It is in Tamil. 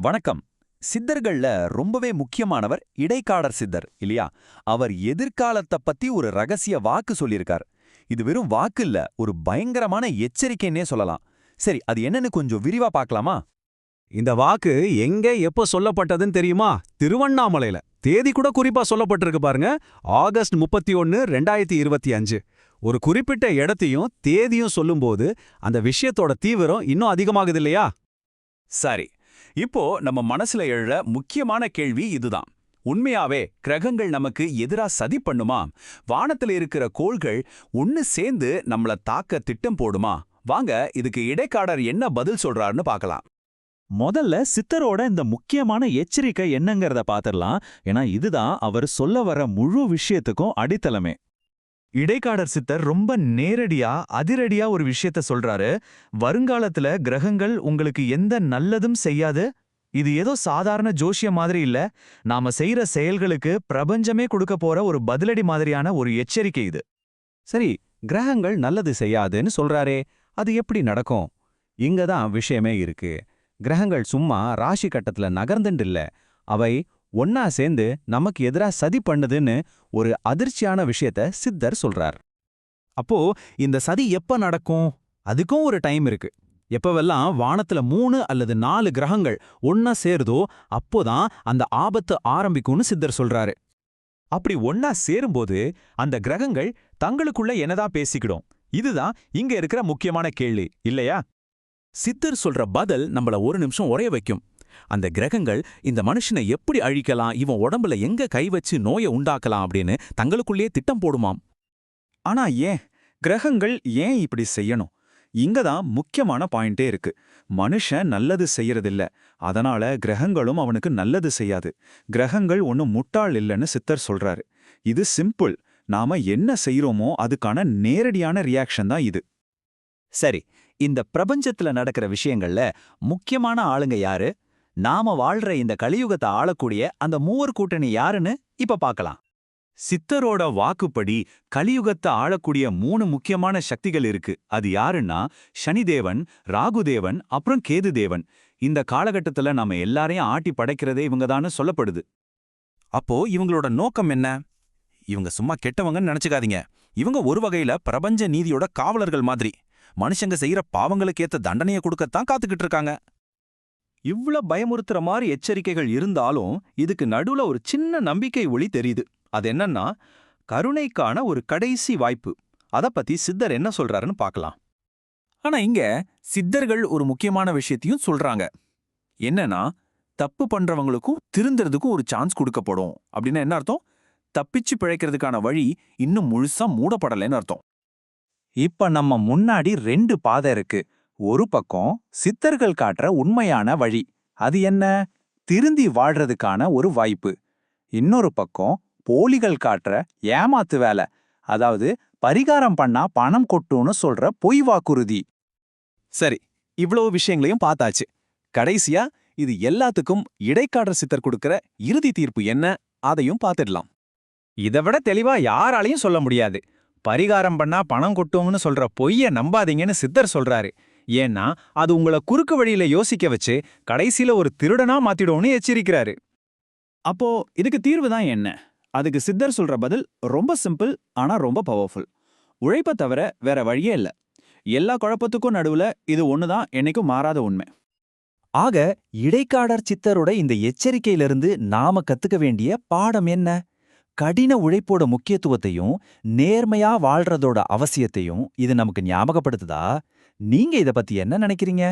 வணக்கம். சித்தர்கள்ல ரொம்பவே முக்கியமானவர் இடைக்காடர் சித்தர் இல்லையா? அவர் எதிர்காலத்தை பத்தி ஒரு ரகசிய வாக்கு சொல்லியிருக்கார். இது வெறும் வாக்கு இல்ல ஒரு பயங்கரமான எச்சரிக்கைன்னே சொல்லலாம். சரி அது என்னன்னு கொஞ்சம் விரிவா பார்க்கலாமா? இந்த வாக்கு எங்க எப்போ சொல்லப்பட்டதுன்னு தெரியுமா? திருவண்ணாமலையில. தேதி கூட குறிப்பா சொல்லப்பட்டிருக்கு பாருங்க. ஆகஸ்ட் முப்பத்தி ஒன்னு ரெண்டாயிரத்தி இருபத்தி அஞ்சு. ஒரு குறிப்பிட்ட இடத்தையும் தேதியும் சொல்லும்போது அந்த விஷயத்தோட தீவிரம் இன்னும் அதிகமாகுது இல்லையா? சரி இப்போ நம்ம மனசுல எழற முக்கியமான கேள்வி இதுதான். உண்மையாவே கிரகங்கள் நமக்கு எதிரா சதி பண்ணுமா? வானத்துல இருக்கிற கோள்கள் ஒன்னு சேர்ந்து நம்மள தாக்க திட்டம் போடுமா? வாங்க இதுக்கு இடைக்காடர் என்ன பதில் சொல்றாருன்னு பார்க்கலாம். முதல்ல சித்தரோட இந்த முக்கியமான எச்சரிக்கை என்னங்கிறத பாத்திரலாம் ஏன்னா இதுதான் அவர் சொல்ல வர முழு விஷயத்துக்கும் அடித்தளமே. இடைக்காடர் சித்தர் ரொம்ப நேரடியா அதிரடியா ஒரு விஷயத்த சொல்றாரு. வருங்காலத்துல கிரகங்கள் உங்களுக்கு எந்த நல்லதும் செய்யாது. இது ஏதோ சாதாரண ஜோஷியம் மாதிரி இல்ல. நாம செய்யற செயல்களுக்கு பிரபஞ்சமே கொடுக்க போற ஒரு பதிலடி மாதிரியான ஒரு எச்சரிக்கை இது. சரி கிரகங்கள் நல்லது செய்யாதுன்னு சொல்றாரே அது எப்படி நடக்கும்? இங்க தான் விஷயமே இருக்கு. கிரகங்கள் சும்மா ராசி கட்டத்துல நகர்ந்துண்டு இல்ல. அவை ஒன்னா சேர்ந்து நமக்கு எதிரா சதி பண்ணுதுன்னு ஒரு அதிர்ச்சியான விஷயத்த சித்தர் சொல்றார். அப்போ இந்த சதி எப்ப நடக்கும்? அதுக்கும் ஒரு டைம் இருக்கு. எப்பவெல்லாம் வானத்துல மூணு அல்லது நாலு கிரகங்கள் ஒன்னா சேருதோ அப்போதான் அந்த ஆபத்து ஆரம்பிக்கும்னு சித்தர் சொல்றாரு. அப்படி ஒன்னா சேரும்போது அந்த கிரகங்கள் தங்களுக்குள்ள என்னதான் பேசிக்கிடும்? இதுதான் இங்க இருக்கிற முக்கியமான கேள்வி இல்லையா? சித்தர் சொல்ற பதில் நம்மள ஒரு நிமிஷம் உரைய வைக்கும். அந்த கிரகங்கள் இந்த மனுஷனை எப்படி அழிக்கலாம் இவன் உடம்புல எங்க கை வச்சு நோயை உண்டாக்கலாம் அப்படின்னு தங்களுக்குள்ளேயே திட்டம் போடுமாம். ஆனா ஏன்? கிரகங்கள் ஏன் இப்படி செய்யணும்? இங்க தான் முக்கியமான பாயிண்டே இருக்கு. மனுஷன் நல்லது செய்யறதில்ல. அதனால கிரகங்களும் அவனுக்கு நல்லது செய்யாது. கிரகங்கள் ஒன்னும் முட்டாள் இல்லைன்னு சித்தர் சொல்றாரு. இது சிம்பிள். நாம என்ன செய்யறோமோ அதுக்கான நேரடியான ரியாக்ஷன் தான் இது. சரி இந்த பிரபஞ்சத்துல நடக்கிற விஷயங்கள்ல முக்கியமான ஆளுங்க யாரு? நாம வாழ்ற இந்த கலியுகத்தை ஆளக்கூடிய அந்த மூவர் கூட்டணி யாருன்னு இப்ப பார்க்கலாம். சித்தரோட வாக்குப்படி கலியுகத்தை ஆளக்கூடிய மூணு முக்கியமான சக்திகள் இருக்கு. அது யாருன்னா சனிதேவன் ராகுதேவன் அப்புறம் கேதுதேவன். இந்த காலகட்டத்துல நாம எல்லாரையும் ஆட்டி படைக்கிறதே இவங்கதான்னு சொல்லப்படுது. அப்போ இவங்களோட நோக்கம் என்ன? இவங்க சும்மா கெட்டவங்கன்னு நினைச்சுக்காதீங்க. இவங்க ஒரு வகையில பிரபஞ்ச நீதியோட காவலர்கள் மாதிரி. மனுஷங்க செய்யற பாவங்களுக்கேத்த தண்டனையை கொடுக்கத்தான் காத்துக்கிட்டு இருக்காங்க. இவ்ளோ பயமுறுத்துற மாதிரி எச்சரிக்கைகள் இருந்தாலும் இதுக்கு நடுவுல ஒரு சின்ன நம்பிக்கை ஒளி தெரியுது. அது என்னன்னா கருணைக்கான ஒரு கடைசி வாய்ப்பு. அத பத்தி சித்தர் என்ன சொல்றாருன்னு பார்க்கலாம் ஆனா இங்க சித்தர்கள் ஒரு முக்கியமான விஷயத்தையும் சொல்றாங்க. என்னன்னா தப்பு பண்றவங்களுக்கும் திருந்துறதுக்கும் ஒரு சான்ஸ் கொடுக்கப்படும். அப்படின்னா என்ன அர்த்தம்? தப்பிச்சு பிழைக்கிறதுக்கான வழி இன்னும் முழுசா மூடப்படலைன்னு அர்த்தம். இப்ப நம்ம முன்னாடி ரெண்டு பாதை இருக்கு. ஒரு பக்கம் சித்தர்கள் காட்டுற உண்மையான வழி. அது என்ன? திருந்தி வாழ்றதுக்கான ஒரு வாய்ப்பு. இன்னொரு பக்கம் போலிகள் காட்டுற ஏமாத்து வேலை. அதாவது பரிகாரம் பண்ணா பணம் கொட்டும்னு சொல்ற பொய் வாக்குறுதி. சரி இவ்வளவு விஷயங்களையும் பார்த்தாச்சு. கடைசியா இது எல்லாத்துக்கும் இடைக்காடர் சித்தர் கொடுக்கிற இறுதி தீர்ப்பு என்ன? அதையும் பார்த்துடலாம். இதை விட தெளிவா யாராலையும் சொல்ல முடியாது. பரிகாரம் பண்ணா பணம் கொட்டும்னு சொல்ற பொய்ய நம்பாதீங்கன்னு சித்தர் சொல்றாரு. ஏன்னா அது உங்களை குறுக்கு வழியில யோசிக்க வச்சு கடைசியில ஒரு திருடனா மாத்திடும்னு எச்சரிக்கிறாரு. அப்போ இதுக்கு தீர்வு தான் என்ன? அதுக்கு சித்தர் சொல்ற பதில் ரொம்ப சிம்பிள் ஆனா ரொம்ப பவர்ஃபுல் உழைப்ப தவிர வேற வழியே இல்ல. எல்லா குழப்பத்துக்கும் நடுவுல இது ஒண்ணுதான் என்னைக்கும் மாறாத உண்மை. ஆக இடைக்காடர் சித்தரோட இந்த எச்சரிக்கையிலிருந்து நாம கத்துக்க வேண்டிய பாடம் என்ன? கடின உழைப்போட முக்கியத்துவத்தையும் நேர்மையா வாழ்றதோட அவசியத்தையும் இது நமக்கு ஞாபகப்படுத்துதா? நீங்க இத பத்தி என்ன நினைக்கிறீங்க?